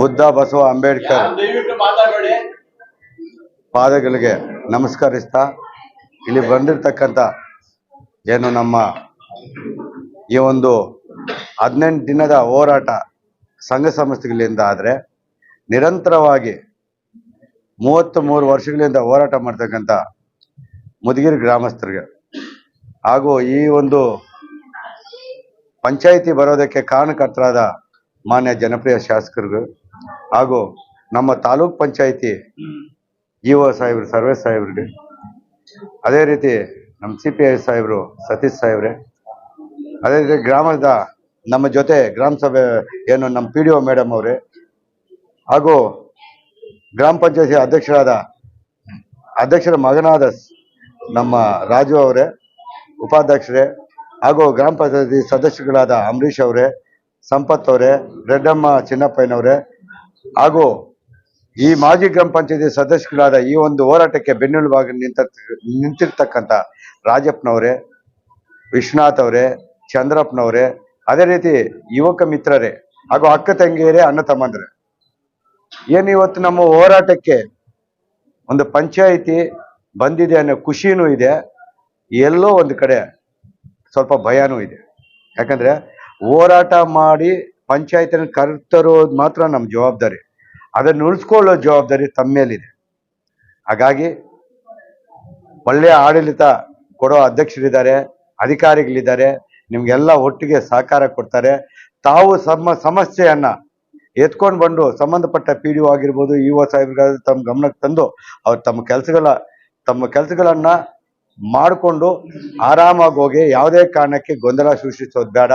ಬುದ್ಧ ಬಸವ ಅಂಬೇಡ್ಕರ್ ಪಾದಗಳಿಗೆ ನಮಸ್ಕರಿಸ್ತಾ ಇಲ್ಲಿ ಬಂದಿರತಕ್ಕಂತ ಏನು ನಮ್ಮ ಈ ಒಂದು ಹದಿನೆಂಟು ದಿನದ ಹೋರಾಟ ಸಂಘ ಸಂಸ್ಥೆಗಳಿಂದ ಆದರೆ ನಿರಂತರವಾಗಿ ಮೂವತ್ತು ಮೂರು ವರ್ಷಗಳಿಂದ ಹೋರಾಟ ಮಾಡ್ತಕ್ಕಂಥ ಮುದಗಿರಿ ಗ್ರಾಮಸ್ಥರಿಗೆ ಹಾಗೂ ಈ ಒಂದು ಪಂಚಾಯಿತಿ ಬರೋದಕ್ಕೆ ಕಾರಣಕರ್ತರಾದ ಮಾನ್ಯ ಜನಪ್ರಿಯ ಶಾಸಕರಿಗೂ ಹಾಗೂ ನಮ್ಮ ತಾಲೂಕ್ ಪಂಚಾಯಿತಿ ಒ ಸಾಹೇಬ್ರು, ಸರ್ವೇ ಸಾಹೇಬ್ರಿಗೆ ಅದೇ ರೀತಿ ನಮ್ಮ ಸಿ ಪಿ ಐ ಸಾಹೇಬ್ರು, ಸತೀಶ್ ಸಾಹೇಬ್ರೆ. ಅದೇ ರೀತಿ ಗ್ರಾಮದ ನಮ್ಮ ಜೊತೆ ಗ್ರಾಮ ಸಭೆ, ಏನು ನಮ್ಮ ಪಿ ಡಿ ಒ ಮೇಡಮ್ ಅವರೇ. ಹಾಗೂ ಗ್ರಾಮ ಪಂಚಾಯತಿ ಅಧ್ಯಕ್ಷರಾದ, ಅಧ್ಯಕ್ಷರ ಮಗನಾದ ನಮ್ಮ ರಾಜು ಅವರೇ, ಉಪಾಧ್ಯಕ್ಷರೇ, ಹಾಗೂ ಗ್ರಾಮ ಪಂಚಾಯತಿ ಸದಸ್ಯಗಳಾದ ಅಂಬರೀಷ್ ಅವರೇ, ಸಂಪತ್ ಅವರೇ, ರೆಡ್ಡಮ್ಮ ಚಿನ್ನಪ್ಪಯ್ಯನವರೇ ಹಾಗೂ ಈ ಮಾಜಿ ಗ್ರಾಮ ಪಂಚಾಯತಿ ಸದಸ್ಯರಾದ ಈ ಒಂದು ಹೋರಾಟಕ್ಕೆ ಬೆನ್ನೆಲುಬಾಗಿ ನಿಂತ ನಿಂತಿರ್ತಕ್ಕಂಥ ರಾಜಪ್ಪನವರೇ ವಿಶ್ವನಾಥ್ ಅವರೇ ಚಂದ್ರಪ್ಪನವರೇ, ಅದೇ ರೀತಿ ಯುವಕ ಮಿತ್ರರೇ ಹಾಗೂ ಅಕ್ಕ ತಂಗಿಯರೇ, ಅಣ್ಣ ತಮ್ಮಂದ್ರೆ. ಏನು ಇವತ್ತು ನಮ್ಮ ಹೋರಾಟಕ್ಕೆ ಒಂದು ಪಂಚಾಯಿತಿ ಬಂದಿದೆ ಅನ್ನೋ ಖುಷಿನೂ ಇದೆ, ಎಲ್ಲೋ ಒಂದು ಕಡೆ ಸ್ವಲ್ಪ ಭಯನೂ ಇದೆ. ಯಾಕಂದ್ರೆ ಹೋರಾಟ ಮಾಡಿ ಪಂಚಾಯತಿನ ಕರ್ತರೋದು ಮಾತ್ರ ನಮ್ಮ ಜವಾಬ್ದಾರಿ. ಅದನ್ನು ಉಳಿಸ್ಕೊಳ್ಳೋ ಜವಾಬ್ದಾರಿ ತಮ್ಮ ಮೇಲಿದೆ. ಹಾಗಾಗಿ ಒಳ್ಳೆಯ ಆಡಳಿತ ಕೊಡೋ ಅಧ್ಯಕ್ಷರಿದ್ದಾರೆ, ಅಧಿಕಾರಿಗಳಿದ್ದಾರೆ, ನಿಮ್ಗೆಲ್ಲ ಒಟ್ಟಿಗೆ ಸಹಕಾರ ಕೊಡ್ತಾರೆ. ತಾವು ಸಮ, ಸಮಸ್ಯೆಯನ್ನ ಎತ್ಕೊಂಡು ಬಂದು ಸಂಬಂಧಪಟ್ಟ ಪಿ ಡಿ ಒ ಆಗಿರ್ಬೋದು ಇ ಒ ಸಾಹೇಬ್ರ ತಮ್ಮ ಗಮನಕ್ಕೆ ತಂದು ಅವ್ರು ತಮ್ಮ ಕೆಲಸಗಳ, ತಮ್ಮ ಕೆಲಸಗಳನ್ನ ಮಾಡಿಕೊಂಡು ಆರಾಮಾಗಿ ಹೋಗಿ ಯಾವುದೇ ಕಾರಣಕ್ಕೆ ಗೊಂದಲ ಸೃಷ್ಟಿಸೋದು ಬೇಡ.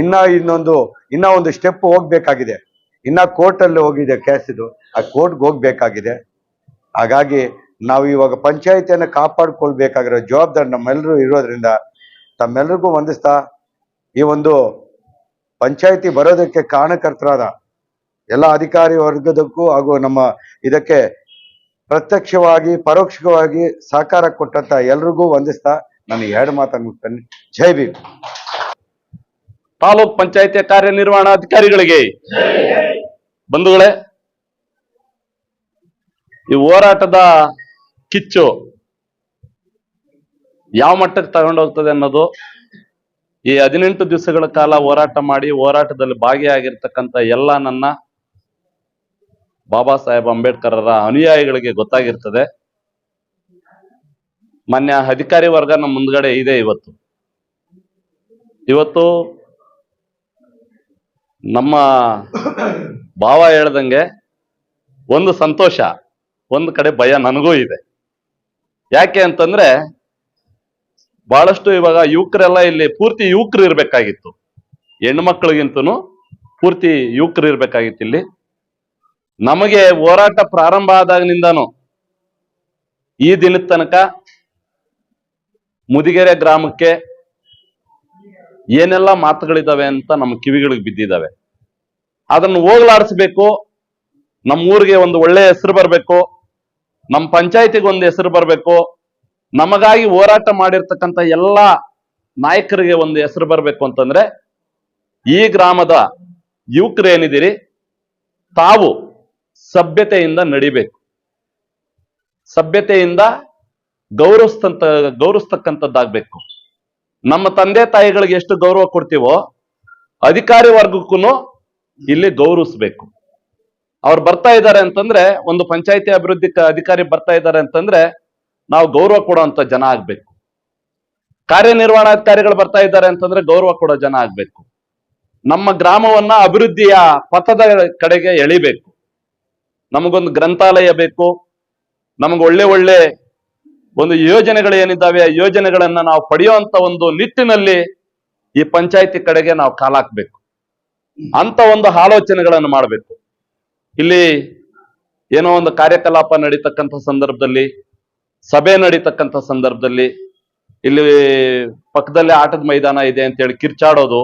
ಇನ್ನ ಇನ್ನೊಂದು, ಇನ್ನ ಒಂದು ಸ್ಟೆಪ್ ಹೋಗ್ಬೇಕಾಗಿದೆ. ಇನ್ನ ಕೋರ್ಟ್ ಅಲ್ಲಿ ಹೋಗಿದೆ ಕೇಸ್ ಇದು. ಆ ಕೋರ್ಟ್ಗೆ ಹೋಗ್ಬೇಕಾಗಿದೆ. ಹಾಗಾಗಿ ನಾವು ಇವಾಗ ಪಂಚಾಯಿತಿಯನ್ನು ಕಾಪಾಡ್ಕೊಳ್ಬೇಕಾಗಿರೋ ಜವಾಬ್ದಾರಿ ನಮ್ಮೆಲ್ಲರೂ ಇರೋದ್ರಿಂದ ತಮ್ಮೆಲ್ಲರಿಗೂ ವಂದಿಸ್ತಾ ಈ ಒಂದು ಪಂಚಾಯಿತಿ ಬರೋದಕ್ಕೆ ಕಾರಣಕರ್ತರಾದ ಎಲ್ಲ ಅಧಿಕಾರಿ ವರ್ಗದಕ್ಕೂ ಹಾಗೂ ನಮ್ಮ ಇದಕ್ಕೆ ಪ್ರತ್ಯಕ್ಷವಾಗಿ, ಪರೋಕ್ಷವಾಗಿ ಸಹಕಾರ ಕೊಟ್ಟಂತ ಎಲ್ರಿಗೂ ವಂದಿಸ್ತಾ ನಾನು ಎರಡು ಮಾತನ್ನು ಜೈ ಭೀಮ್. ತಾಲೂಕ್ ಪಂಚಾಯತಿ ಕಾರ್ಯನಿರ್ವಹಣಾಧಿಕಾರಿಗಳಿಗೆ ಬಂಧುಗಳೇ, ಈ ಹೋರಾಟದ ಕಿಚ್ಚು ಯಾವ ಮಟ್ಟಕ್ಕೆ ತಗೊಂಡೋಗ್ತದೆ ಅನ್ನೋದು ಈ ಹದಿನೆಂಟು ದಿವಸಗಳ ಕಾಲ ಹೋರಾಟ ಮಾಡಿ ಹೋರಾಟದಲ್ಲಿ ಭಾಗಿಯಾಗಿರ್ತಕ್ಕಂಥ ಎಲ್ಲ ನನ್ನ ಬಾಬಾ ಸಾಹೇಬ್ ಅಂಬೇಡ್ಕರರ ಅನುಯಾಯಿಗಳಿಗೆ ಗೊತ್ತಾಗಿರ್ತದೆ. ಮಾನ್ಯ ಅಧಿಕಾರಿ ವರ್ಗ ನಮ್ಮ ಮುಂದ್ಗಡೆ ಇದೆ ಇವತ್ತು. ಇವತ್ತು ನಮ್ಮ ಭಾವ ಹೇಳ್ದಂಗೆ ಒಂದು ಸಂತೋಷ, ಒಂದು ಕಡೆ ಭಯ ನನಗೂ ಇದೆ. ಯಾಕೆ ಅಂತಂದ್ರೆ ಬಹಳಷ್ಟು ಇವಾಗ ಯುವಕರೆಲ್ಲ ಇಲ್ಲಿ ಪೂರ್ತಿ ಯುವಕರು ಇರ್ಬೇಕಾಗಿತ್ತು. ಹೆಣ್ಣು ಮಕ್ಕಳಿಗಿಂತನೂ ಪೂರ್ತಿ ಯುವಕರು ಇರ್ಬೇಕಾಗಿತ್ತು ಇಲ್ಲಿ. ನಮಗೆ ಹೋರಾಟ ಪ್ರಾರಂಭ ಆದಾಗಿನಿಂದಾನು ಈ ದಿನದ ತನಕ ಮುದಿಗೆರೆ ಗ್ರಾಮಕ್ಕೆ ಏನೆಲ್ಲ ಮಾತುಗಳಿದಾವೆ ಅಂತ ನಮ್ಮ ಕಿವಿಗಳಿಗೆ ಬಿದ್ದಿದ್ದಾವೆ ಅದನ್ನು ಹೋಗ್ಲಾಡಿಸ್ಬೇಕು, ನಮ್ಮ ಊರಿಗೆ ಒಂದು ಒಳ್ಳೆ ಹೆಸರು ಬರಬೇಕು, ನಮ್ಮ ಪಂಚಾಯತಿಗೆ ಒಂದು ಹೆಸರು ಬರಬೇಕು, ನಮಗಾಗಿ ಹೋರಾಟ ಮಾಡಿರ್ತಕ್ಕಂಥ ಎಲ್ಲ ನಾಯಕರಿಗೆ ಒಂದು ಹೆಸರು ಬರಬೇಕು ಅಂತಂದ್ರೆ, ಈ ಗ್ರಾಮದ ಯುವಕರು ಏನಿದ್ದೀರಿ? ತಾವು ಸಭ್ಯತೆಯಿಂದ ನಡಿಬೇಕು. ಸಭ್ಯತೆಯಿಂದ ಗೌರವಿಸ್ತಂತ, ಗೌರವಿಸ್ತಕ್ಕಂಥದ್ದಾಗ್ಬೇಕು. ನಮ್ಮ ತಂದೆ ತಾಯಿಗಳಿಗೆ ಎಷ್ಟು ಗೌರವ ಕೊಡ್ತೀವೋ ಅಧಿಕಾರಿ ವರ್ಗಕ್ಕೂ ಇಲ್ಲಿ ಗೌರವಿಸ್ಬೇಕು. ಅವ್ರು ಬರ್ತಾ ಇದ್ದಾರೆ ಅಂತಂದ್ರೆ, ಒಂದು ಪಂಚಾಯತಿ ಅಭಿವೃದ್ಧಿ ಅಧಿಕಾರಿ ಬರ್ತಾ ಇದ್ದಾರೆ ಅಂತಂದ್ರೆ, ನಾವು ಗೌರವ ಕೊಡುವಂತ ಜನ ಆಗ್ಬೇಕು. ಕಾರ್ಯನಿರ್ವಹಣಾಧಿಕಾರಿಗಳು ಬರ್ತಾ ಇದ್ದಾರೆ ಅಂತಂದ್ರೆ ಗೌರವ ಕೊಡೋ ಜನ ಆಗ್ಬೇಕು. ನಮ್ಮ ಗ್ರಾಮವನ್ನ ಅಭಿವೃದ್ಧಿಯ ಪಥದ ಕಡೆಗೆ ಎಳಿಬೇಕು. ನಮಗೊಂದು ಗ್ರಂಥಾಲಯ ಬೇಕು. ನಮಗೆ ಒಳ್ಳೆ ಒಳ್ಳೆ ಒಂದು ಯೋಜನೆಗಳು ಏನಿದ್ದಾವೆ, ಆ ಯೋಜನೆಗಳನ್ನ ನಾವು ಪಡೆಯುವಂತ ಒಂದು ನಿಟ್ಟಿನಲ್ಲಿ ಈ ಪಂಚಾಯತಿ ಕಡೆಗೆ ನಾವು ಕಾಲಾಕ್ಬೇಕು ಅಂತ ಒಂದು ಆಲೋಚನೆಗಳನ್ನು ಮಾಡಬೇಕು. ಇಲ್ಲಿ ಏನೋ ಒಂದು ಕಾರ್ಯಕಲಾಪ ನಡೀತಕ್ಕಂಥ ಸಂದರ್ಭದಲ್ಲಿ, ಸಭೆ ನಡೀತಕ್ಕಂಥ ಸಂದರ್ಭದಲ್ಲಿ, ಇಲ್ಲಿ ಪಕ್ಕದಲ್ಲೇ ಆಟದ ಮೈದಾನ ಇದೆ ಅಂತೇಳಿ ಕಿರ್ಚಾಡೋದು,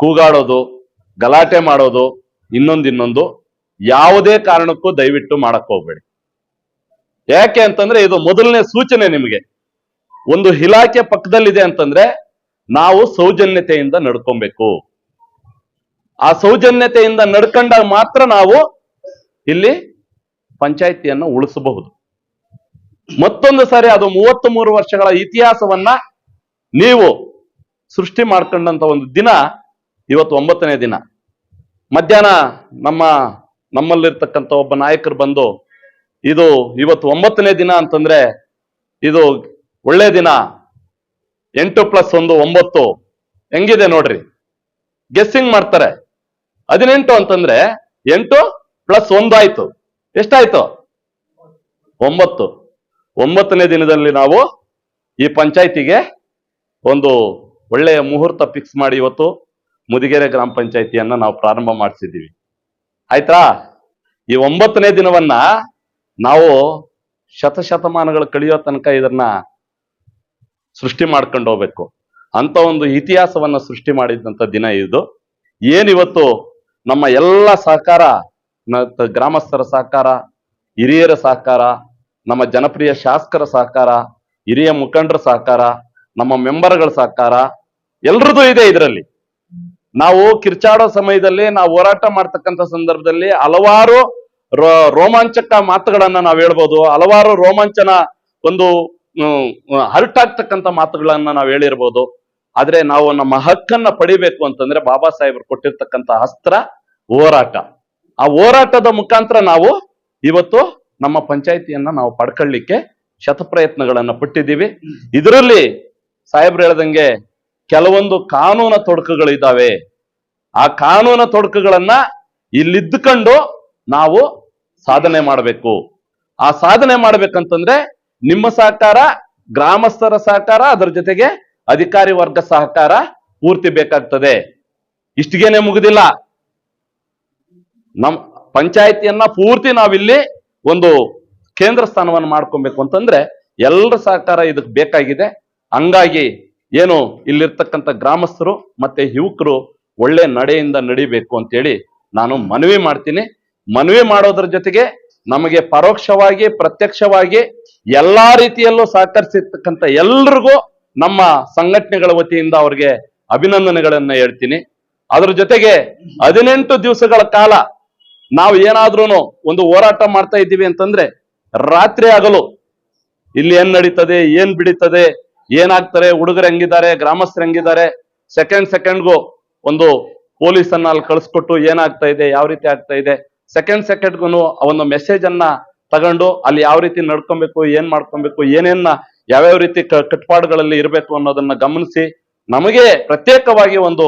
ಕೂಗಾಡೋದು, ಗಲಾಟೆ ಮಾಡೋದು, ಇನ್ನೊಂದು ಇನ್ನೊಂದು ಯಾವುದೇ ಕಾರಣಕ್ಕೂ ದಯವಿಟ್ಟು ಮಾಡಕ್ ಹೋಗ್ಬೇಡಿ. ಯಾಕೆ ಅಂತಂದ್ರೆ ಇದು ಮೊದಲನೇ ಸೂಚನೆ ನಿಮಗೆ. ಒಂದು ಇಲಾಖೆ ಪಕ್ಕದಲ್ಲಿದೆ ಅಂತಂದ್ರೆ ನಾವು ಸೌಜನ್ಯತೆಯಿಂದ ನಡ್ಕೊಬೇಕು. ಆ ಸೌಜನ್ಯತೆಯಿಂದ ನಡ್ಕೊಂಡಾಗ ಮಾತ್ರ ನಾವು ಇಲ್ಲಿ ಪಂಚಾಯಿತಿಯನ್ನು ಉಳಿಸಬಹುದು. ಮತ್ತೊಂದು ಸಾರಿ ಅದು ಮೂವತ್ತ್ ಮೂರು ವರ್ಷಗಳ ಇತಿಹಾಸವನ್ನ ನೀವು ಸೃಷ್ಟಿ ಮಾಡ್ಕೊಂಡಂತ ಒಂದು ದಿನ ಇವತ್ತು ಒಂಬತ್ತನೇ ದಿನ. ಮಧ್ಯಾಹ್ನ ನಮ್ಮ ನಮ್ಮಲ್ಲಿರ್ತಕ್ಕಂಥ ಒಬ್ಬ ನಾಯಕರು ಬಂದು ಇದು ಇವತ್ತು ಒಂಬತ್ತನೇ ದಿನ ಅಂತಂದ್ರೆ ಇದು ಒಳ್ಳೆ ದಿನ. ಎಂಟು ಪ್ಲಸ್ ಒಂದು ಒಂಬತ್ತು. ಹೆಂಗಿದೆ ನೋಡ್ರಿ? ಗೆಸ್ಸಿಂಗ್ ಮಾಡ್ತಾರೆ. ಹದಿನೆಂಟು ಅಂತಂದ್ರೆ ಎಂಟು ಪ್ಲಸ್ ಒಂದು ಆಯ್ತು. ಎಷ್ಟಾಯ್ತು? ಒಂಬತ್ತು. ಒಂಬತ್ತನೇ ದಿನದಲ್ಲಿ ನಾವು ಈ ಪಂಚಾಯಿತಿಗೆ ಒಂದು ಒಳ್ಳೆಯ ಮುಹೂರ್ತ ಫಿಕ್ಸ್ ಮಾಡಿ ಇವತ್ತು ಮುದಿಗೆರೆ ಗ್ರಾಮ ಪಂಚಾಯತಿಯನ್ನ ನಾವು ಪ್ರಾರಂಭ ಮಾಡಿಸಿದ್ದೀವಿ. ಆಯ್ತಾ? ಈ ಒಂಬತ್ತನೇ ದಿನವನ್ನ ನಾವು ಶತಶತಮಾನಗಳು ಕಳಿಯೋ ತನಕ ಇದನ್ನ ಸೃಷ್ಟಿ ಮಾಡ್ಕೊಂಡು ಹೋಗ್ಬೇಕು. ಅಂತ ಒಂದು ಇತಿಹಾಸವನ್ನ ಸೃಷ್ಟಿ ಮಾಡಿದಂತ ದಿನ ಇದು. ಏನಿವತ್ತು ನಮ್ಮ ಎಲ್ಲ ಸಹಕಾರ ಗ್ರಾಮಸ್ಥರ ಸಹಕಾರ, ಹಿರಿಯರ ಸಹಕಾರ, ನಮ್ಮ ಜನಪ್ರಿಯ ಶಾಸಕರ ಸಹಕಾರ, ಹಿರಿಯ ಮುಖಂಡರ ಸಹಕಾರ, ನಮ್ಮ ಮೆಂಬರ್ಗಳ ಸಹಕಾರ, ಎಲ್ರದ್ದು ಇದೆ ಇದರಲ್ಲಿ. ನಾವು ಕಿರ್ಚಾಡೋ ಸಮಯದಲ್ಲಿ ನಾವು ಹೋರಾಟ ಮಾಡ್ತಕ್ಕಂಥ ಸಂದರ್ಭದಲ್ಲಿ ಹಲವಾರು ರೋಮಾಂಚಕ ಮಾತುಗಳನ್ನ ನಾವು ಹೇಳ್ಬೋದು. ಹಲವಾರು ರೋಮಾಂಚನ ಒಂದು ಹರ್ಟ್ ಆಗ್ತಕ್ಕಂಥ ಮಾತುಗಳನ್ನ ನಾವು ಹೇಳಿರ್ಬೋದು. ಆದ್ರೆ ನಾವು ನಮ್ಮ ಹಕ್ಕನ್ನ ಪಡಿಬೇಕು ಅಂತಂದ್ರೆ ಬಾಬಾ ಸಾಹೇಬರು ಕೊಟ್ಟಿರ್ತಕ್ಕಂಥ ಅಸ್ತ್ರ ಹೋರಾಟ. ಆ ಹೋರಾಟದ ಮುಖಾಂತರ ನಾವು ಇವತ್ತು ನಮ್ಮ ಪಂಚಾಯಿತಿಯನ್ನ ನಾವು ಪಡ್ಕೊಳ್ಳಿಕ್ಕೆ ಶತಪ್ರಯತ್ನಗಳನ್ನ ಪಟ್ಟಿದ್ದೀವಿ. ಇದರಲ್ಲಿ ಸಾಹೇಬ್ರು ಹೇಳ್ದಂಗೆ ಕೆಲವೊಂದು ಕಾನೂನ ತೊಡಕುಗಳಿದ್ದಾವೆ ಆ ಕಾನೂನ ತೊಡಕುಗಳನ್ನ ಇಲ್ಲಿದ್ದುಕೊಂಡು ನಾವು ಸಾಧನೆ ಮಾಡಬೇಕು. ಆ ಸಾಧನೆ ಮಾಡ್ಬೇಕಂತಂದ್ರೆ ನಿಮ್ಮ ಸಹಕಾರ, ಗ್ರಾಮಸ್ಥರ ಸಹಕಾರ, ಅದರ ಜೊತೆಗೆ ಅಧಿಕಾರಿ ವರ್ಗ ಸಹಕಾರ ಪೂರ್ತಿ ಬೇಕಾಗ್ತದೆ. ಇಷ್ಟಿಗೇನೆ ಮುಗುದಿಲ್ಲ. ನಮ್ ಪಂಚಾಯತಿಯನ್ನ ಪೂರ್ತಿ ನಾವಿಲ್ಲಿ ಒಂದು ಕೇಂದ್ರ ಸ್ಥಾನವನ್ನು ಮಾಡ್ಕೊಬೇಕು ಅಂತಂದ್ರೆ ಎಲ್ಲರ ಸಹಕಾರ ಇದಕ್ಕೆ ಬೇಕಾಗಿದೆ. ಹಂಗಾಗಿ ಏನು ಇಲ್ಲಿರ್ತಕ್ಕಂಥ ಗ್ರಾಮಸ್ಥರು ಮತ್ತೆ ಯುವಕರು ಒಳ್ಳೆ ನಡೆಯಿಂದ ನಡಿಬೇಕು ಅಂತೇಳಿ ನಾನು ಮನವಿ ಮಾಡ್ತೀನಿ. ಮನವಿ ಮಾಡೋದ್ರ ಜೊತೆಗೆ ನಮಗೆ ಪರೋಕ್ಷವಾಗಿ, ಪ್ರತ್ಯಕ್ಷವಾಗಿ ಎಲ್ಲಾ ರೀತಿಯಲ್ಲೂ ಸಹಕರಿಸಿರ್ತಕ್ಕಂಥ ಎಲ್ರಿಗೂ ನಮ್ಮ ಸಂಘಟನೆಗಳ ವತಿಯಿಂದ ಅವ್ರಿಗೆ ಅಭಿನಂದನೆಗಳನ್ನ ಹೇಳ್ತೀನಿ. ಅದ್ರ ಜೊತೆಗೆ ಹದಿನೆಂಟು ದಿವಸಗಳ ಕಾಲ ನಾವು ಏನಾದ್ರೂ ಒಂದು ಹೋರಾಟ ಮಾಡ್ತಾ ಇದ್ದೀವಿ ಅಂತಂದ್ರೆ ರಾತ್ರಿ ಆಗಲು ಇಲ್ಲಿ ಏನ್ ನಡೀತದೆ, ಏನ್ ಬಿಡಿತದೆ, ಏನಾಗ್ತಾರೆ, ಹುಡುಗರು ಹೆಂಗಿದ್ದಾರೆ, ಗ್ರಾಮಸ್ಥರು ಹೆಂಗಿದ್ದಾರೆ ಸೆಕೆಂಡ್ ಸೆಕೆಂಡ್ಗೂ ಒಂದು ಪೊಲೀಸನ್ನ ಅಲ್ಲಿ ಕಳಿಸ್ಕೊಟ್ಟು ಏನಾಗ್ತಾ ಇದೆ, ಯಾವ ರೀತಿ ಆಗ್ತಾ ಇದೆ ಸೆಕೆಂಡ್ ಸೆಕೆಂಡ್ಗೂ ಒಂದು ಮೆಸೇಜ್ ಅನ್ನ ತಗೊಂಡು ಅಲ್ಲಿ ಯಾವ ರೀತಿ ನಡ್ಕೊಬೇಕು, ಏನ್ ಮಾಡ್ಕೊಬೇಕು, ಏನೇನ್ನ ಯಾವ್ಯಾವ ರೀತಿ ಕಟ್ಪಾಡುಗಳಲ್ಲಿ ಇರಬೇಕು ಅನ್ನೋದನ್ನ ಗಮನಿಸಿ ನಮಗೆ ಪ್ರತ್ಯೇಕವಾಗಿ ಒಂದು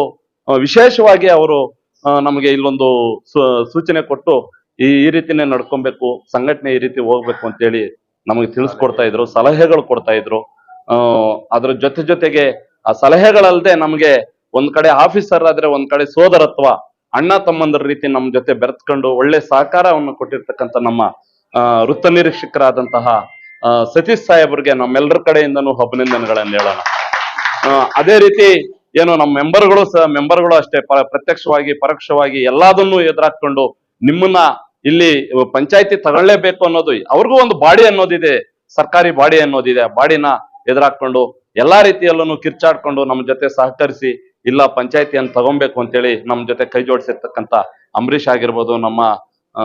ವಿಶೇಷವಾಗಿ ಅವರು ನಮಗೆ ಇಲ್ಲೊಂದು ಸೂಚನೆ ಕೊಟ್ಟು ಈ ಈ ರೀತಿನೇ ನಡ್ಕೊಬೇಕು, ಸಂಘಟನೆ ಈ ರೀತಿ ಹೋಗ್ಬೇಕು ಅಂತೇಳಿ ನಮಗೆ ತಿಳಿಸ್ಕೊಡ್ತಾ ಇದ್ರು, ಸಲಹೆಗಳು ಕೊಡ್ತಾ ಇದ್ರು. ಆ, ಅದ್ರ ಜೊತೆ ಜೊತೆಗೆ ಆ ಸಲಹೆಗಳಲ್ಲದೆ ನಮಗೆ ಒಂದ್ ಕಡೆ ಆಫೀಸರ್ ಆದ್ರೆ ಒಂದ್ ಕಡೆ ಸೋದರತ್ವ ಅಣ್ಣ ತಮ್ಮಂದ್ರ ರೀತಿ ನಮ್ಮ ಜೊತೆ ಬೆರೆತ್ಕೊಂಡು ಒಳ್ಳೆ ಸಹಕಾರವನ್ನು ಕೊಟ್ಟಿರ್ತಕ್ಕಂಥ ನಮ್ಮ ವೃತ್ತ ನಿರೀಕ್ಷಕರಾದಂತಹ ಸತೀಶ್ ಸಾಹೇಬ್ರಿಗೆ ನಮ್ಮೆಲ್ಲರ ಕಡೆಯಿಂದನೂ ಅಭಿನಂದನೆಗಳನ್ನು ಹೇಳೋಣ. ಅದೇ ರೀತಿ ಏನು ನಮ್ಮ ಮೆಂಬರ್ಗಳು ಸಹ, ಮೆಂಬರ್ಗಳು ಅಷ್ಟೇ ಪ್ರತ್ಯಕ್ಷವಾಗಿ, ಪರೋಕ್ಷವಾಗಿ ಎಲ್ಲದನ್ನೂ ಎದುರಾಕೊಂಡು ನಿಮ್ಮನ್ನ ಇಲ್ಲಿ ಪಂಚಾಯತಿ ತಗೊಳ್ಳೇಬೇಕು ಅನ್ನೋದು ಅವ್ರಿಗೂ ಒಂದು ಬಾಡಿ ಅನ್ನೋದಿದೆ, ಸರ್ಕಾರಿ ಬಾಡಿ ಅನ್ನೋದಿದೆ. ಆ ಬಾಡಿನ ಎದುರಾಕೊಂಡು ಎಲ್ಲಾ ರೀತಿಯಲ್ಲೂ ಕಿರ್ಚಾಡ್ಕೊಂಡು ನಮ್ಮ ಜೊತೆ ಸಹಕರಿಸಿ ಇಲ್ಲ ಪಂಚಾಯತಿಯನ್ನು ತಗೊಬೇಕು ಅಂತೇಳಿ ನಮ್ಮ ಜೊತೆ ಕೈ ಜೋಡಿಸಿರ್ತಕ್ಕಂಥ ಅಂಬರೀಷ್ ಆಗಿರ್ಬೋದು, ನಮ್ಮ, ಆ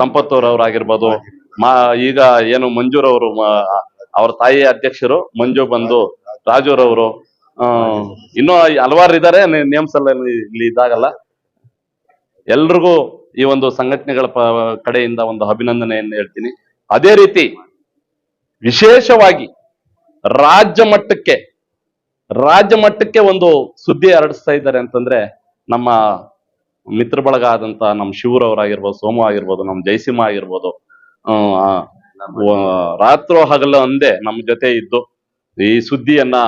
ಸಂಪತ್ತವ್ರವ್ರಾಗಿರ್ಬೋದು ಮಾ, ಈಗ ಏನು ಮಂಜೂರವರು ಅವ್ರ ತಾಯಿ ಅಧ್ಯಕ್ಷರು, ಮಂಜು ಬಂದು, ರಾಜುರವರು ಇನ್ನೂ ಹಲವಾರು ಇದ್ದಾರೆ ನೇಮ್ಸ್ ಎಲ್ಲ ಇಲ್ಲಿ ಇದಾಗಲ್ಲ. ಎಲ್ರಿಗೂ ಈ ಒಂದು ಸಂಘಟನೆಗಳ ಕಡೆಯಿಂದ ಒಂದು ಅಭಿನಂದನೆಯನ್ನು ಹೇಳ್ತೀನಿ. ಅದೇ ರೀತಿ ವಿಶೇಷವಾಗಿ ರಾಜ್ಯ ಮಟ್ಟಕ್ಕೆ ರಾಜ್ಯ ಮಟ್ಟಕ್ಕೆ ಒಂದು ಸುದ್ದಿ ಹರಡಿಸ್ತಾ ಇದ್ದಾರೆ ಅಂತಂದ್ರೆ ನಮ್ಮ ಮಿತ್ರ ಬಳಗ ಆದಂತ ನಮ್ಮ ಶಿವರವರಾಗಿರ್ಬೋದು ಸೋಮು ಆಗಿರ್ಬೋದು, ನಮ್ಮ ಜಯಸಿಂಹ ಆಗಿರ್ಬೋದು ರಾತ್ರೋ ಹಗಲು ಅಂದೇ ನಮ್ಮ ಜೊತೆ ಇದ್ದು ಈ ಸುದ್ದಿಯನ್ನ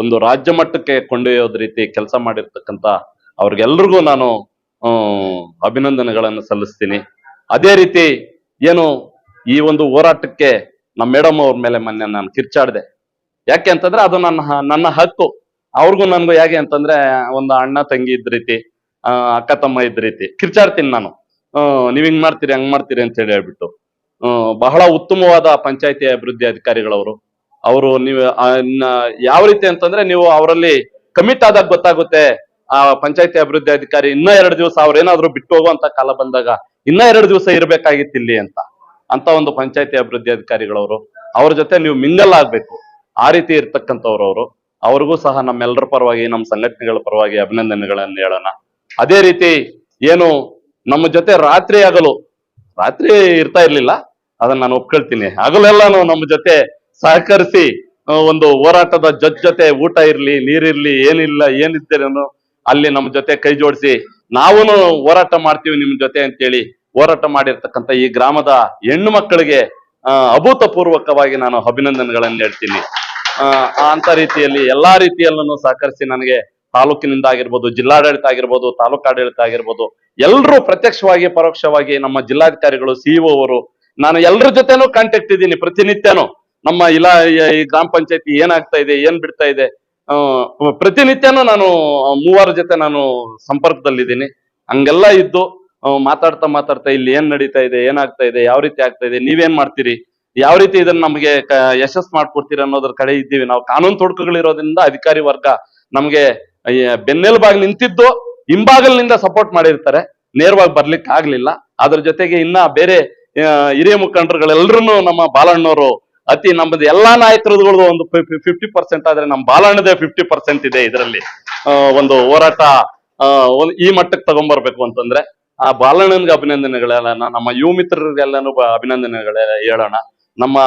ಒಂದು ರಾಜ್ಯ ಮಟ್ಟಕ್ಕೆ ಕೊಂಡೊಯ್ಯೋದ್ ರೀತಿ ಕೆಲಸ ಮಾಡಿರ್ತಕ್ಕಂತ ಅವ್ರಿಗೆಲ್ರಿಗೂ ನಾನು ಅಭಿನಂದನೆಗಳನ್ನು ಸಲ್ಲಿಸ್ತೀನಿ. ಅದೇ ರೀತಿ ಏನು ಈ ಒಂದು ಹೋರಾಟಕ್ಕೆ ನಮ್ಮ ಮೇಡಮ್ ಅವ್ರ ಮೇಲೆ ಮೊನ್ನೆ ನಾನು ಕಿರ್ಚಾಡ್ದೆ. ಯಾಕೆ ಅಂತಂದ್ರೆ ಅದು ನನ್ನ ನನ್ನ ಹಕ್ಕು. ಅವ್ರಿಗೂ ನನ್ಗೂ ಹೇಗೆ ಅಂತಂದ್ರೆ, ಒಂದು ಅಣ್ಣ, ತಂಗಿ ಇದ್ ರೀತಿ ಅಕ್ಕ, ತಮ್ಮ ಇದ್ ರೀತಿ. ಕಿರ್ಚಾಡ್ತೀನಿ ನಾನು. ನೀವು ಹಿಂಗ್ ಮಾಡ್ತೀರಿ, ಹಂಗ್ ಮಾಡ್ತೀರಿ ಅಂತ ಹೇಳಿ ಹೇಳ್ಬಿಟ್ಟು. ಬಹಳ ಉತ್ತಮವಾದ ಪಂಚಾಯತಿ ಅಭಿವೃದ್ಧಿ ಅಧಿಕಾರಿಗಳವರು. ಅವರು ನೀವು ಯಾವ ರೀತಿ ಅಂತಂದ್ರೆ ನೀವು ಅವರಲ್ಲಿ ಕಮಿಟ್ ಆದಾಗ ಗೊತ್ತಾಗುತ್ತೆ, ಆ ಪಂಚಾಯತಿ ಅಭಿವೃದ್ಧಿ ಅಧಿಕಾರಿ ಇನ್ನ ಎರಡು ದಿವಸ ಅವ್ರೇನಾದ್ರೂ ಬಿಟ್ಟು ಹೋಗುವಂತ ಕಾಲ ಬಂದಾಗ ಇನ್ನ ಎರಡು ದಿವಸ ಇರ್ಬೇಕಾಗಿತ್ತು ಇಲ್ಲಿ ಅಂತ. ಅಂತ ಒಂದು ಪಂಚಾಯತಿ ಅಭಿವೃದ್ಧಿ ಅಧಿಕಾರಿಗಳವರು. ಅವ್ರ ಜೊತೆ ನೀವು ಮಿಂಗಲ್ ಆಗ್ಬೇಕು. ಆ ರೀತಿ ಇರ್ತಕ್ಕಂಥವ್ರು ಅವರು. ಅವ್ರಿಗೂ ಸಹ ನಮ್ಮೆಲ್ಲರ ಪರವಾಗಿ ನಮ್ಮ ಸಂಘಟನೆಗಳ ಪರವಾಗಿ ಅಭಿನಂದನೆಗಳನ್ನು ಹೇಳೋಣ. ಅದೇ ರೀತಿ ಏನು ನಮ್ಮ ಜೊತೆ ರಾತ್ರಿ ಆಗಲು ರಾತ್ರಿ ಇರ್ತಾ ಇರ್ಲಿಲ್ಲ, ಅದನ್ನ ನಾನು ಒಪ್ಕೊಳ್ತೀನಿ. ಹಗಲೆಲ್ಲಾನು ನಮ್ಮ ಜೊತೆ ಸಹಕರಿಸಿ ಒಂದು ಹೋರಾಟದ ಜೊತೆ ಜೊತೆ ಊಟ ಇರ್ಲಿ, ನೀರಿರ್ಲಿ, ಏನಿಲ್ಲ ಏನಿದ್ದೇನು ಅಲ್ಲಿ ನಮ್ಮ ಜೊತೆ ಕೈ ಜೋಡಿಸಿ ನಾವು ಹೋರಾಟ ಮಾಡ್ತೀವಿ ನಿಮ್ ಜೊತೆ ಅಂತೇಳಿ ಹೋರಾಟ ಮಾಡಿರ್ತಕ್ಕಂಥ ಈ ಗ್ರಾಮದ ಹೆಣ್ಣು ಮಕ್ಕಳಿಗೆ ಅಭೂತಪೂರ್ವಕವಾಗಿ ನಾನು ಅಭಿನಂದನೆಗಳನ್ನು ಹೇಳ್ತೀನಿ. ಅಂತ ರೀತಿಯಲ್ಲಿ ಎಲ್ಲಾ ರೀತಿಯಲ್ಲೂ ಸಹಕರಿಸಿ ನನಗೆ ತಾಲೂಕಿನಿಂದ ಆಗಿರ್ಬೋದು, ಜಿಲ್ಲಾಡಳಿತ ಆಗಿರ್ಬೋದು, ತಾಲೂಕಾಡಳಿತ ಆಗಿರ್ಬೋದು ಎಲ್ಲರೂ ಪ್ರತ್ಯಕ್ಷವಾಗಿ, ಪರೋಕ್ಷವಾಗಿ ನಮ್ಮ ಜಿಲ್ಲಾಧಿಕಾರಿಗಳು ಸಿಇಒ ಅವರು ನಾನು ಎಲ್ಲರ ಜೊತೆನೂ ಕಾಂಟ್ಯಾಕ್ಟ್ ಇದ್ದೀನಿ ಪ್ರತಿನಿತ್ಯನೂ. ನಮ್ಮ ಇಲಾ, ಈ- ಗ್ರಾಮ ಪಂಚಾಯತಿ ಏನಾಗ್ತಾ ಇದೆ, ಏನ್ ಬಿಡ್ತಾ ಇದೆ ಪ್ರತಿನಿತ್ಯನೂ ನಾನು ಮೂವರ ಜೊತೆ ನಾನು ಸಂಪರ್ಕದಲ್ಲಿದ್ದೀನಿ. ಹಂಗೆಲ್ಲ ಇದ್ದು ಮಾತಾಡ್ತಾ ಮಾತಾಡ್ತಾ ಇಲ್ಲಿ ಏನ್ ನಡೀತಾ ಇದೆ, ಏನಾಗ್ತಾ ಇದೆ, ಯಾವ ರೀತಿ ಆಗ್ತಾ ಇದೆ, ನೀವೇನ್ ಮಾಡ್ತೀರಿ? ಯಾವ ರೀತಿ ಇದನ್ನ ನಮಗೆ ಯಶಸ್ ಮಾಡ್ಕೊಡ್ತೀರಿ ಅನ್ನೋದ್ರ ಕಡೆ ಇದ್ದೀವಿ. ನಾವು ಕಾನೂನು ತೊಡಕುಗಳಿರೋದ್ರಿಂದ ಅಧಿಕಾರಿ ವರ್ಗ ನಮ್ಗೆ ಬೆನ್ನೆಲುಬಾಗ್ ನಿಂತಿದ್ದು ಹಿಂಬಾಗಲಿನಿಂದ ಸಪೋರ್ಟ್ ಮಾಡಿರ್ತಾರೆ. ನೇರವಾಗಿ ಬರ್ಲಿಕ್ಕೆ ಆಗ್ಲಿಲ್ಲ ಅದ್ರ ಜೊತೆಗೆ ಇನ್ನ ಬೇರೆ ಹಿರಿಯ ಮುಖಂಡರುಗಳೆಲ್ಲರೂ ನಮ್ಮ ಬಾಲಣ್ಣವರು ಅತಿ ನಮ್ಮದು ಎಲ್ಲಾ ನಾಯಕರುಗಳು ಒಂದು ಫಿಫ್ಟಿ ಪರ್ಸೆಂಟ್ ಆದ್ರೆ ನಮ್ಮ ಬಾಲಣ್ಣದೇ ಫಿಫ್ಟಿ ಪರ್ಸೆಂಟ್ ಇದೆ ಇದರಲ್ಲಿ. ಒಂದು ಹೋರಾಟ ಈ ಮಟ್ಟಕ್ಕೆ ತಗೊಂಡ್ಬರ್ಬೇಕು ಅಂತಂದ್ರೆ. ಆ ಬಾಲಣ್ಣನ್ಗೆ ಅಭಿನಂದನೆಗಳೆಲ್ಲ ನಮ್ಮ ಯುವ ಮಿತ್ರರಿಗೆಲ್ಲಾನು ಅಭಿನಂದನೆಗಳೇ ಹೇಳೋಣ. ನಮ್ಮ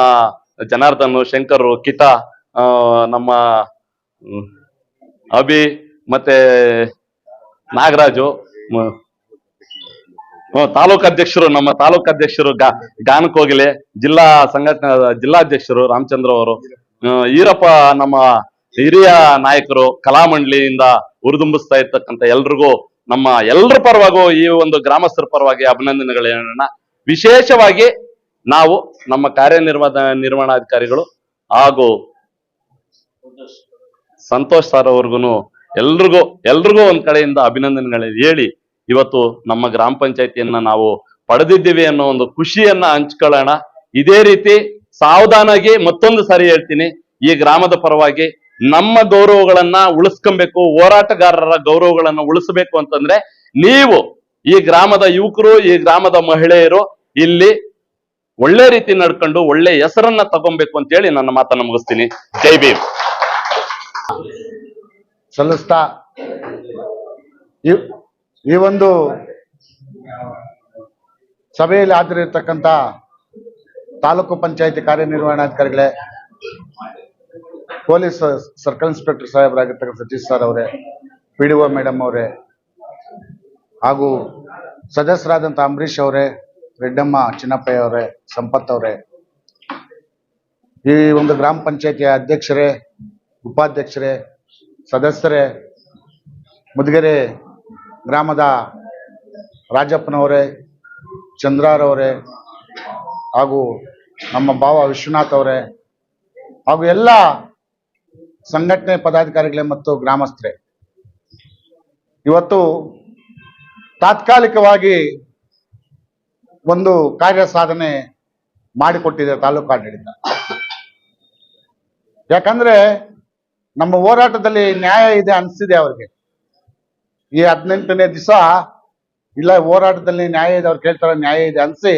ಜನಾರ್ದನ್, ಶಂಕರ್, ಕಿತಾ ನಮ್ಮ ಅಭಿ ಮತ್ತೆ ನಾಗರಾಜು ತಾಲೂಕು ಅಧ್ಯಕ್ಷರು, ನಮ್ಮ ತಾಲೂಕು ಅಧ್ಯಕ್ಷರು ಗಾ ಗಾನಕೋಗಿಲೆ ಜಿಲ್ಲಾ ಸಂಘಟನೆ, ಜಿಲ್ಲಾಧ್ಯಕ್ಷರು ರಾಮಚಂದ್ರ ಅವರು ಈರಪ್ಪ ನಮ್ಮ ಹಿರಿಯ ನಾಯಕರು, ಕಲಾಮಂಡಳಿಯಿಂದ ಹುರಿದುಂಬಿಸ್ತಾ ಇರ್ತಕ್ಕಂಥ ಎಲ್ರಿಗೂ ನಮ್ಮ ಎಲ್ಲರ ಪರವಾಗೂ ಈ ಒಂದು ಗ್ರಾಮಸ್ಥರ ಪರವಾಗಿ ಅಭಿನಂದನೆಗಳು ಹೇಳೋಣ ವಿಶೇಷವಾಗಿ ನಾವು ನಮ್ಮ ಕಾರ್ಯನಿರ್ವಹ ನಿರ್ವಹಣಾಧಿಕಾರಿಗಳು ಹಾಗೂ ಸಂತೋಷ್ ಸರ್ ಅವ್ರಿಗೂ ಎಲ್ರಿಗೂ ಎಲ್ರಿಗೂ ಒಂದ್ ಕಡೆಯಿಂದ ಅಭಿನಂದನೆಗಳು ಹೇಳಿ ಇವತ್ತು ನಮ್ಮ ಗ್ರಾಮ ಪಂಚಾಯತಿಯನ್ನ ನಾವು ಪಡೆದಿದ್ದೀವಿ ಅನ್ನೋ ಒಂದು ಖುಷಿಯನ್ನ ಹಂಚ್ಕೊಳ್ಳೋಣ. ಇದೇ ರೀತಿ ಸಾವಧಾನಾಗಿ ಮತ್ತೊಂದು ಸಾರಿ ಹೇಳ್ತೀನಿ. ಈ ಗ್ರಾಮದ ಪರವಾಗಿ ನಮ್ಮ ಗೌರವಗಳನ್ನ ಉಳಿಸ್ಕೊಬೇಕು, ಹೋರಾಟಗಾರರ ಗೌರವಗಳನ್ನ ಉಳಿಸಬೇಕು ಅಂತಂದ್ರೆ ನೀವು ಈ ಗ್ರಾಮದ ಯುವಕರು, ಈ ಗ್ರಾಮದ ಮಹಿಳೆಯರು ಇಲ್ಲಿ ಒಳ್ಳೆ ರೀತಿ ನಡ್ಕೊಂಡು ಒಳ್ಳೆ ಹೆಸರನ್ನ ತಗೊಬೇಕು ಅಂತ ಹೇಳಿ ನನ್ನ ಮಾತನ್ನ ಮುಗಿಸ್ತೀನಿ. ಜೈ ಭೀಮ್. ಸಲ್ಲಿಸ್ತಾ. ಈ- ಒಂದು ಸಭೆಯಲ್ಲಿ ಹಾಜರಿರ್ತಕ್ಕಂಥ ತಾಲೂಕು ಪಂಚಾಯತಿ ಕಾರ್ಯನಿರ್ವಹಣಾಧಿಕಾರಿಗಳೇ ಪೊಲೀಸ್ ಸರ್ಕಲ್ ಇನ್ಸ್ಪೆಕ್ಟರ್ ಸಾಹೇಬರಾಗಿರ್ತಕ್ಕಂಥ ಸತೀಶ್ ಸರ್ ಅವರೇ, ಪಿ ಡಿ ಒ ಮೇಡಮ್ ಅವರೇ, ಹಾಗೂ ಸದಸ್ಯರಾದಂಥ ಅಂಬರೀಷ್ ಅವರೇ, ರೆಡ್ಡಮ್ಮ ಚಿನ್ನಪ್ಪಯ್ಯ ಅವರೇ, ಸಂಪತ್ ಅವರೇ. ಈ ಒಂದು ಗ್ರಾಮ ಪಂಚಾಯತಿಯ ಅಧ್ಯಕ್ಷರೇ, ಉಪಾಧ್ಯಕ್ಷರೇ, ಸದಸ್ಯರೇ, ಮುದ್ಗೆರೆ ಗ್ರಾಮದ ರಾಜಪ್ಪನವರೇ ಚಂದ್ರಾರವರೇ ಹಾಗೂ ನಮ್ಮ ಭಾವ ವಿಶ್ವನಾಥ್ ಅವರೇ, ಹಾಗೂ ಎಲ್ಲ ಸಂಘಟನೆ ಪದಾಧಿಕಾರಿಗಳೇ ಮತ್ತು ಗ್ರಾಮಸ್ಥರೇ. ಇವತ್ತು ತಾತ್ಕಾಲಿಕವಾಗಿ ಒಂದು ಕಾರ್ಯ ಸಾಧನೆ ಮಾಡಿಕೊಟ್ಟಿದೆ ತಾಲೂಕು ಆಡಳಿತ. ಯಾಕಂದ್ರೆ ನಮ್ಮ ಹೋರಾಟದಲ್ಲಿ ನ್ಯಾಯ ಇದೆ ಅನಿಸಿದೆ ಅವ್ರಿಗೆ. ಈ ಹದಿನೆಂಟನೇ ದಿವಸ ಇಲ್ಲ, ಹೋರಾಟದಲ್ಲಿ ನ್ಯಾಯ ಇದೆ, ಅವ್ರು ಕೇಳ್ತಾರೆ ನ್ಯಾಯ ಇದೆ ಅನಿಸಿ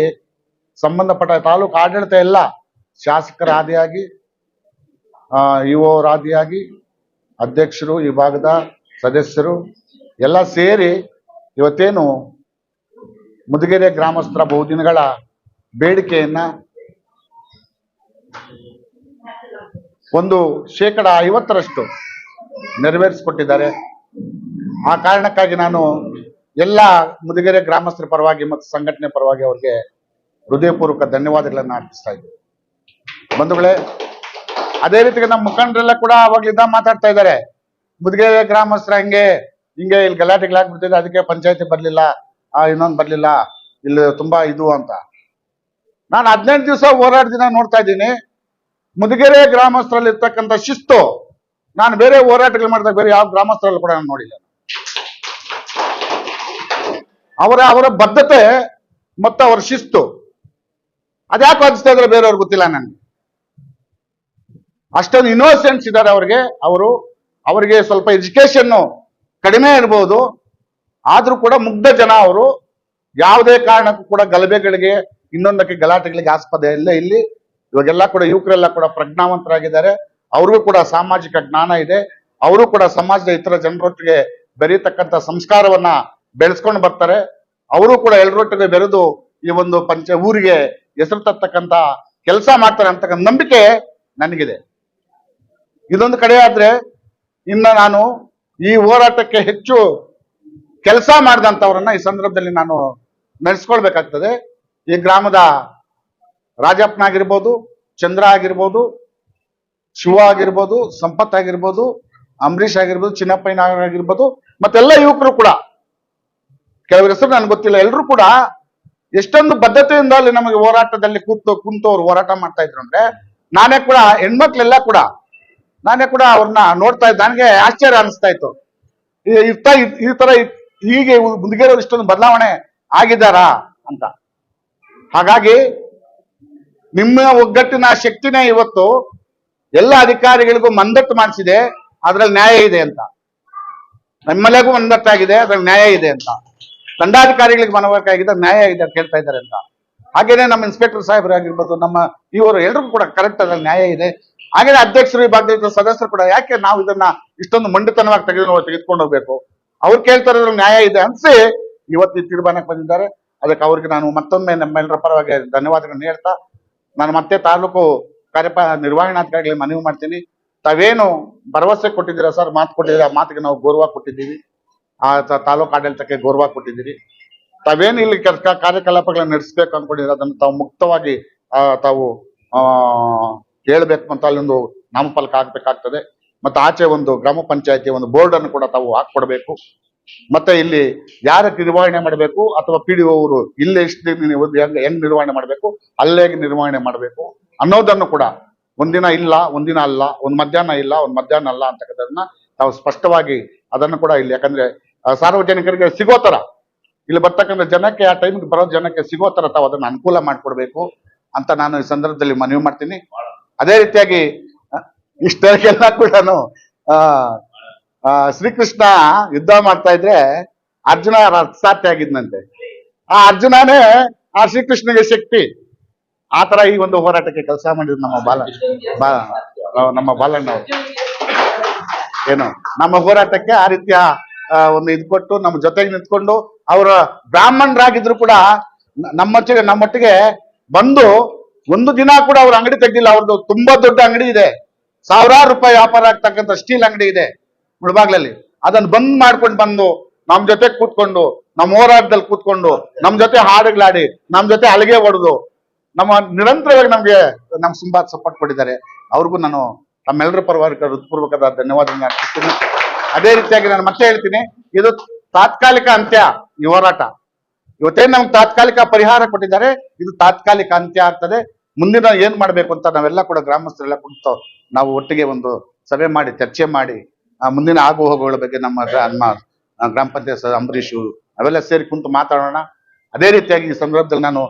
ಸಂಬಂಧಪಟ್ಟ ತಾಲೂಕು ಆಡಳಿತ ಎಲ್ಲ ಶಾಸಕರ ಆದಿಯಾಗಿ ಇಒ ಆದಿಯಾಗಿ ಅಧ್ಯಕ್ಷರು ಈ ಭಾಗದ ಸದಸ್ಯರು ಎಲ್ಲ ಸೇರಿ ಇವತ್ತೇನು ಮುದುಗೆರೆ ಗ್ರಾಮಸ್ಥರ ಬಹುದಿನಗಳ ಬೇಡಿಕೆಯನ್ನ ಒಂದು ಶೇಕಡ ಐವತ್ತರಷ್ಟು ನೆರವೇರಿಸಿಕೊಟ್ಟಿದ್ದಾರೆ. ಆ ಕಾರಣಕ್ಕಾಗಿ ನಾನು ಎಲ್ಲ ಮುದುಗೆರೆ ಗ್ರಾಮಸ್ಥರ ಪರವಾಗಿ ಮತ್ತು ಸಂಘಟನೆ ಪರವಾಗಿ ಅವರಿಗೆ ಹೃದಯಪೂರ್ವಕ ಧನ್ಯವಾದಗಳನ್ನು ಅರ್ಪಿಸ್ತಾ ಇದ್ದೀನಿ. ಬಂಧುಗಳೇ ಅದೇ ರೀತಿ ನಮ್ಮ ಮುಖಂಡರೆಲ್ಲ ಕೂಡ ಅವಾಗಲಿಂದ ಮಾತಾಡ್ತಾ ಇದ್ದಾರೆ. ಮುದುಗೆರೆ ಗ್ರಾಮಸ್ಥರ ಹಂಗೆ, ಹಿಂಗೆ ಇಲ್ಲಿ ಗಲಾಟೆಗಳಾಗ್ಬಿಡ್ತಿದೆ ಅದಕ್ಕೆ ಪಂಚಾಯತಿ ಬರಲಿಲ್ಲ, ಆ ಇನ್ನೊಂದು ಬರಲಿಲ್ಲ, ಇಲ್ಲಿ ತುಂಬಾ ಇದು ಅಂತ. ನಾನು ಹದಿನೆಂಟು ದಿವಸ ಹೋರಾಟ ದಿನ ನೋಡ್ತಾ ಇದ್ದೀನಿ. ಮುದುಗೆರೆ ಗ್ರಾಮಸ್ಥರಲ್ಲಿ ಇರ್ತಕ್ಕಂಥ ಶಿಸ್ತು, ನಾನು ಬೇರೆ ಹೋರಾಟಗಳು ಮಾಡಿದಾಗ ಬೇರೆ ಯಾವ ಗ್ರಾಮಸ್ಥರಲ್ಲಿ ಕೂಡ ನಾನು ನೋಡಿಲ್ಲ. ಅವರ ಅವರ ಬದ್ಧತೆ ಮತ್ತು ಅವರ ಶಿಸ್ತು. ಅದ್ಯಾಕೆ ವಾದಿಸ್ತಾ ಇದ್ರೆ ಬೇರೆಯವ್ರಿಗೆ ಗೊತ್ತಿಲ್ಲ ನನಗೆ. ಅಷ್ಟೊಂದು ಇನ್ನೋಸೆನ್ಸ್ ಇದ್ದಾರೆ ಅವ್ರಿಗೆ. ಅವರು ಅವರಿಗೆ ಸ್ವಲ್ಪ ಎಜುಕೇಶನ್ ಕಡಿಮೆ ಇರ್ಬೋದು. ಆದರೂ ಕೂಡ ಮುಗ್ಧ ಜನ ಅವರು. ಯಾವುದೇ ಕಾರಣಕ್ಕೂ ಕೂಡ ಗಲಭೆಗಳಿಗೆ, ಇನ್ನೊಂದಕ್ಕೆ ಗಲಾಟೆಗಳಿಗೆ ಆಸ್ಪದ ಇಲ್ಲ ಇಲ್ಲಿ. ಇವಾಗೆಲ್ಲ ಕೂಡ ಯುವಕರೆಲ್ಲ ಕೂಡ ಪ್ರಜ್ಞಾವಂತರಾಗಿದ್ದಾರೆ. ಅವ್ರಿಗೂ ಕೂಡ ಸಾಮಾಜಿಕ ಜ್ಞಾನ ಇದೆ. ಅವರು ಕೂಡ ಸಮಾಜದ ಇತರ ಜನರೊಟ್ಟಿಗೆ ಬೆರೀತಕ್ಕಂತ ಸಂಸ್ಕಾರವನ್ನ ಬೆಳೆಸ್ಕೊಂಡು ಬರ್ತಾರೆ. ಅವರು ಕೂಡ ಎಲ್ಲರೊಟ್ಟಿಗೆ ಬೆರೆದು ಈ ಒಂದು ಪಂಚ ಊರಿಗೆ ಹೆಸರು ತರ್ತಕ್ಕಂತ ಕೆಲಸ ಮಾಡ್ತಾರೆ ಅಂತಕ್ಕಂಥ ನಂಬಿಕೆ ನನಗಿದೆ. ಇದೊಂದು ಕಡೆ ಆದ್ರೆ ಇನ್ನ ನಾನು ಈ ಹೋರಾಟಕ್ಕೆ ಹೆಚ್ಚು ಕೆಲಸ ಮಾಡಿದಂಥವ್ರನ್ನ ಈ ಸಂದರ್ಭದಲ್ಲಿ ನಾನು ನಡೆಸ್ಕೊಳ್ಬೇಕಾಗ್ತದೆ. ಈ ಗ್ರಾಮದ ರಾಜಪ್ಪನ ಆಗಿರ್ಬೋದು ಚಂದ್ರ ಆಗಿರ್ಬೋದು, ಶಿವ ಆಗಿರ್ಬೋದು, ಸಂಪತ್ ಆಗಿರ್ಬೋದು, ಅಂಬರೀಷ್ ಆಗಿರ್ಬೋದು ಚಿನ್ನಪ್ಪಯ್ಯ ಆಗಿರ್ಬೋದು, ಮತ್ತೆಲ್ಲ ಯುವಕರು ಕೂಡ, ಕೆಲವರ ಹೆಸರು ನನ್ಗೆ ಗೊತ್ತಿಲ್ಲ ಎಲ್ಲರೂ ಕೂಡ ಎಷ್ಟೊಂದು ಬದ್ಧತೆಯಿಂದ ಅಲ್ಲಿ ನಮಗೆ ಹೋರಾಟದಲ್ಲಿ ಕೂತು ಕುಂತವ್ರು ಹೋರಾಟ ಮಾಡ್ತಾ ಇದ್ರು ಅಂದ್ರೆ ನಾನೇ ಕೂಡ ಹೆಣ್ಮಕ್ಳೆಲ್ಲ ಕೂಡ ನಾನೇ ಕೂಡ ಅವ್ರನ್ನ ನೋಡ್ತಾ ಇದ್ದ. ನನಗೆ ಆಶ್ಚರ್ಯ ಅನಿಸ್ತಾ ಇತ್ತು. ಇರ್ತಾ ಈ ತರ ಹೀಗೆ ಮುದುಗೇರವ್ರು ಇಷ್ಟೊಂದು ಬದಲಾವಣೆ ಆಗಿದ್ದಾರಾ ಅಂತ. ಹಾಗಾಗಿ ನಿಮ್ಮ ಒಗ್ಗಟ್ಟಿನ ಶಕ್ತಿನೇ ಇವತ್ತು ಎಲ್ಲ ಅಧಿಕಾರಿಗಳಿಗೂ ಮಂದಟ್ಟು ಮಾಡಿಸಿದೆ. ಅದ್ರಲ್ಲಿ ನ್ಯಾಯ ಇದೆ ಅಂತ. ನಮ್ಮಲೆಗೂ ಮಂದಟ್ಟಾಗಿದೆ ಅದ್ರಲ್ಲಿ ನ್ಯಾಯ ಇದೆ ಅಂತ. ದಂಡಾಧಿಕಾರಿಗಳಿಗೆ ಮನವರಿಕೆ ನ್ಯಾಯ ಇದೆ ಅಂತ ಹೇಳ್ತಾ ಇದ್ದಾರೆ ಅಂತ. ಹಾಗೇನೆ ನಮ್ಮ ಇನ್ಸ್ಪೆಕ್ಟರ್ ಸಾಹೇಬ್ರಾಗಿರ್ಬೋದು, ನಮ್ಮ ಇವರು ಎಲ್ರಿಗೂ ಕೂಡ ಕರೆಕ್ಟ್ ಅದ್ರಲ್ಲಿ ನ್ಯಾಯ ಇದೆ. ಹಾಗೇನೆ ಅಧ್ಯಕ್ಷರು ಈ ಭಾಗದ ಸದಸ್ಯರು ಕೂಡ ಯಾಕೆ ನಾವು ಇದನ್ನ ಇಷ್ಟೊಂದು ಮಂಡಿತನವಾಗಿ ತೆಗೆದು ತೆಗೆದುಕೊಂಡು ಹೋಗ್ಬೇಕು? ಅವ್ರು ಕೇಳ್ತಾ ಇರೋದ್ರಲ್ಲಿ ನ್ಯಾಯ ಇದೆ ಅನ್ಸಿ ಇವತ್ತು ಈ ತೀರ್ಮಾನಕ್ಕೆ ಬಂದಿದ್ದಾರೆ. ಅದಕ್ಕೆ ಅವ್ರಿಗೆ ನಾನು ಮತ್ತೊಮ್ಮೆ ನಮ್ಮೆಲ್ಲರ ಪರವಾಗಿ ಧನ್ಯವಾದಗಳನ್ನ ಹೇಳ್ತಾ, ನಾನು ಮತ್ತೆ ತಾಲೂಕು ಕಾರ್ಯಪ, ನಿರ್ವಹಣಾಧಿಕಾರಿಗಳಿಗೆ ಮನವಿ ಮಾಡ್ತೀನಿ. ತಾವೇನು ಭರವಸೆ ಕೊಟ್ಟಿದ್ದೀರಾ ಸರ್? ಮಾತು ಕೊಟ್ಟಿದ್ದೀರಾ? ಆ ಮಾತಿಗೆ ನಾವು ಗೌರವ ಕೊಟ್ಟಿದ್ದೀವಿ. ಆ ತಾಲೂಕು ಆಡಳಿತಕ್ಕೆ ಗೌರವ ಕೊಟ್ಟಿದ್ದೀರಿ. ತಾವೇನು ಇಲ್ಲಿ ಕೆಲಸ ಕಾರ್ಯಕಲಾಪಗಳನ್ನ ನಡೆಸಬೇಕು ಅನ್ಕೊಂಡಿದ್ರೆ ಅದನ್ನು ತಾವು ಮುಕ್ತವಾಗಿ ತಾವು ಆ ಅಂತ ಅಂತ ಅಲ್ಲೊಂದು ನಾಮಫಲಕ ಹಾಕ್ಬೇಕಾಗ್ತದೆ. ಮತ್ತೆ ಆಚೆ ಒಂದು ಗ್ರಾಮ ಪಂಚಾಯತಿ ಒಂದು ಬೋರ್ಡ್ ಅನ್ನು ಕೂಡ ತಾವು ಹಾಕೊಡ್ಬೇಕು ಮತ್ತೆ ಇಲ್ಲಿ ಯಾರಕ್ಕೆ ನಿರ್ವಹಣೆ ಮಾಡಬೇಕು ಅಥವಾ ಪಿ ಡಿ ಅವರು ಇಲ್ಲೇ ಎಷ್ಟು ಹೆಂಗ್ ಹೆಂಗ್ ನಿರ್ವಹಣೆ ಮಾಡಬೇಕು, ಅಲ್ಲೇ ನಿರ್ವಹಣೆ ಮಾಡಬೇಕು ಅನ್ನೋದನ್ನು ಕೂಡ ಒಂದಿನ ಇಲ್ಲ ಒಂದಿನ ಅಲ್ಲ, ಒಂದ್ ಮಧ್ಯಾಹ್ನ ಇಲ್ಲ, ಒಂದ್ ಮಧ್ಯಾಹ್ನ ಅಲ್ಲ ಅಂತಕ್ಕಂಥದನ್ನ ತಾವು ಸ್ಪಷ್ಟವಾಗಿ ಅದನ್ನು ಕೂಡ ಇಲ್ಲಿ ಯಾಕಂದ್ರೆ ಸಾರ್ವಜನಿಕರಿಗೆ ಸಿಗೋ ತರ, ಇಲ್ಲಿ ಬರ್ತಕ್ಕಂಥ ಜನಕ್ಕೆ ಆ ಟೈಮ್ಗೆ ಬರೋ ಜನಕ್ಕೆ ಸಿಗೋ ತರ ತಾವು ಅದನ್ನ ಅನುಕೂಲ ಮಾಡ್ಕೊಡ್ಬೇಕು ಅಂತ ನಾನು ಈ ಸಂದರ್ಭದಲ್ಲಿ ಮನವಿ ಮಾಡ್ತೀನಿ. ಅದೇ ರೀತಿಯಾಗಿ ಇಷ್ಟರಿಗೆಲ್ಲ ಕೂಡ ಶ್ರೀಕೃಷ್ಣ ಯುದ್ಧ ಮಾಡ್ತಾ ಇದ್ರೆ ಅರ್ಜುನ ರಥಸಾರ್ಥಿ ಆಗಿದ್ನಂತೆ. ಆ ಅರ್ಜುನನೇ ಆ ಶ್ರೀಕೃಷ್ಣಗೆ ಶಕ್ತಿ. ಆ ತರ ಈ ಒಂದು ಹೋರಾಟಕ್ಕೆ ಕೆಲಸ ಮಾಡಿದ್ರು ನಮ್ಮ ಬಾಲ ನಮ್ಮ ಬಾಲಣ್ಣ ಅವರು. ಏನು, ನಮ್ಮ ಹೋರಾಟಕ್ಕೆ ಆ ರೀತಿಯ ಒಂದು ಇದು ಕೊಟ್ಟು, ನಮ್ಮ ಜೊತೆಗೆ ನಿಂತ್ಕೊಂಡು, ಅವರ ಬ್ರಾಹ್ಮಣರಾಗಿದ್ರು ಕೂಡ ನಮ್ಮೊಟ್ಟಿಗೆ ನಮ್ಮೊಟ್ಟಿಗೆ ಬಂದು ಒಂದು ದಿನ ಕೂಡ ಅವ್ರ ಅಂಗಡಿ ತೆಗ್ದಿಲ್ಲ ಅವ್ರದ್ದು ತುಂಬಾ ದೊಡ್ಡ ಅಂಗಡಿ ಇದೆ. ಸಾವಿರಾರು ರೂಪಾಯಿ ವ್ಯಾಪಾರ ಆಗ್ತಕ್ಕಂಥ ಸ್ಟೀಲ್ ಅಂಗಡಿ ಇದೆ ಮುಳಬಾಗ್ಲಲ್ಲಿ. ಅದನ್ನ ಬಂದ್ ಮಾಡ್ಕೊಂಡು ಬಂದು, ನಮ್ ಜೊತೆ ಕೂತ್ಕೊಂಡು ನಮ್ಮ ಹೋರಾಟದಲ್ಲಿ ಕೂತ್ಕೊಂಡು, ನಮ್ ಜೊತೆ ಹಾಡುಗಳಾಡಿ, ನಮ್ ಜೊತೆ ಅಳಿಗೆ ಹೊಡೆದು, ನಮ್ಮ ನಿರಂತರವಾಗಿ ನಮ್ಗೆ ನಮ್ ತುಂಬಾ ಸಪೋರ್ಟ್ ಕೊಟ್ಟಿದ್ದಾರೆ. ಅವ್ರಿಗೂ ನಾನು ತಮ್ಮೆಲ್ಲರ ಪರವಾಗಿ ಹೃತ್ಪೂರ್ವಕದ ಧನ್ಯವಾದ ಅರ್ಪಿಸ್ತೀನಿ. ಅದೇ ರೀತಿಯಾಗಿ ನಾನು ಮತ್ತೆ ಹೇಳ್ತೀನಿ, ಇದು ತಾತ್ಕಾಲಿಕ ಅಂತ್ಯ ಈ ಹೋರಾಟ. ಇವತ್ತೇನು ನಮ್ಗೆ ತಾತ್ಕಾಲಿಕ ಪರಿಹಾರ ಕೊಟ್ಟಿದ್ದಾರೆ, ಇದು ತಾತ್ಕಾಲಿಕ ಅಂತ್ಯ ಆಗ್ತದೆ. ಮುಂದಿನ ಏನ್ ಮಾಡ್ಬೇಕು ಅಂತ ನಾವೆಲ್ಲ ಕೂಡ ಗ್ರಾಮಸ್ಥರೆಲ್ಲ ಕುಂತು ನಾವು ಒಟ್ಟಿಗೆ ಒಂದು ಸಭೆ ಮಾಡಿ, ಚರ್ಚೆ ಮಾಡಿ, ಆ ಮುಂದಿನ ಆಗು ಹೋಗುಗಳ ಬಗ್ಗೆ ನಮ್ಮ ನಮ್ಮ ಗ್ರಾಮ ಪಂಚಾಯತ್ ಅಂಬರೀಷು ಅವೆಲ್ಲ ಸೇರಿ ಕುಂತು ಮಾತಾಡೋಣ. ಅದೇ ರೀತಿಯಾಗಿ ಈ ಸಂದರ್ಭದಲ್ಲಿ ನಾನು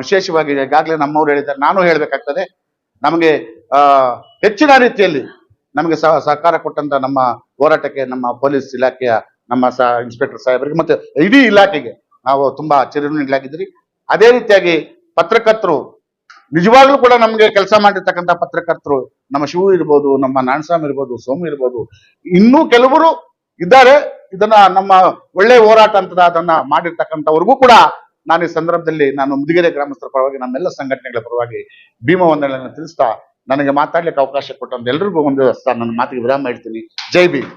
ವಿಶೇಷವಾಗಿ ಈಗಾಗಲೇ ನಮ್ಮವ್ರು ಹೇಳಿದ್ದಾರೆ, ನಾನು ಹೇಳ್ಬೇಕಾಗ್ತದೆ, ನಮಗೆ ಹೆಚ್ಚಿನ ರೀತಿಯಲ್ಲಿ ನಮಗೆ ಸಹ ಸಹಕಾರ ಕೊಟ್ಟಂತ ನಮ್ಮ ಹೋರಾಟಕ್ಕೆ, ನಮ್ಮ ಪೊಲೀಸ್ ಇಲಾಖೆಯ, ನಮ್ಮ ಸಹ ಇನ್ಸ್ಪೆಕ್ಟರ್ ಸಾಹೇಬರಿಗೆ ಮತ್ತೆ ಇಡೀ ಇಲಾಖೆಗೆ ನಾವು ತುಂಬಾ ಚಿರಋಣಿಗಳಾಗಿದ್ದೀರಿ ಅದೇ ರೀತಿಯಾಗಿ ಪತ್ರಕರ್ತರು ನಿಜವಾಗ್ಲೂ ಕೂಡ ನಮ್ಗೆ ಕೆಲಸ ಮಾಡಿರ್ತಕ್ಕಂಥ ಪತ್ರಕರ್ತರು, ನಮ್ಮ ಶಿವು ಇರ್ಬೋದು, ನಮ್ಮ ನಾರಾಯಣಸ್ವಾಮಿ ಇರ್ಬೋದು, ಸೋಮು ಇರ್ಬೋದು, ಇನ್ನೂ ಕೆಲವರು ಇದ್ದಾರೆ. ಇದನ್ನ ನಮ್ಮ ಒಳ್ಳೆ ಹೋರಾಟ ಅಂತ ಅದನ್ನ ಮಾಡಿರ್ತಕ್ಕಂಥವ್ರಿಗೂ ಕೂಡ ನಾನು ಈ ಸಂದರ್ಭದಲ್ಲಿ ನಾನು ಮುದಿಗೆರೆ ಗ್ರಾಮಸ್ಥರ ಪರವಾಗಿ ನಮ್ಮೆಲ್ಲ ಸಂಘಟನೆಗಳ ಪರವಾಗಿ ಭೀಮ ವಂದನೆಗಳನ್ನು ತಿಳಿಸ್ತಾ ನನಗೆ ಮಾತಾಡ್ಲಿಕ್ಕೆ ಅವಕಾಶ ಕೊಟ್ಟಂತ ಎಲ್ರಿಗೂ ಒಂದು ನನ್ನ ಮಾತಿಗೆ ವಿರಾಮ ಇಡ್ತೀನಿ ಜೈ ಭೀಮ್.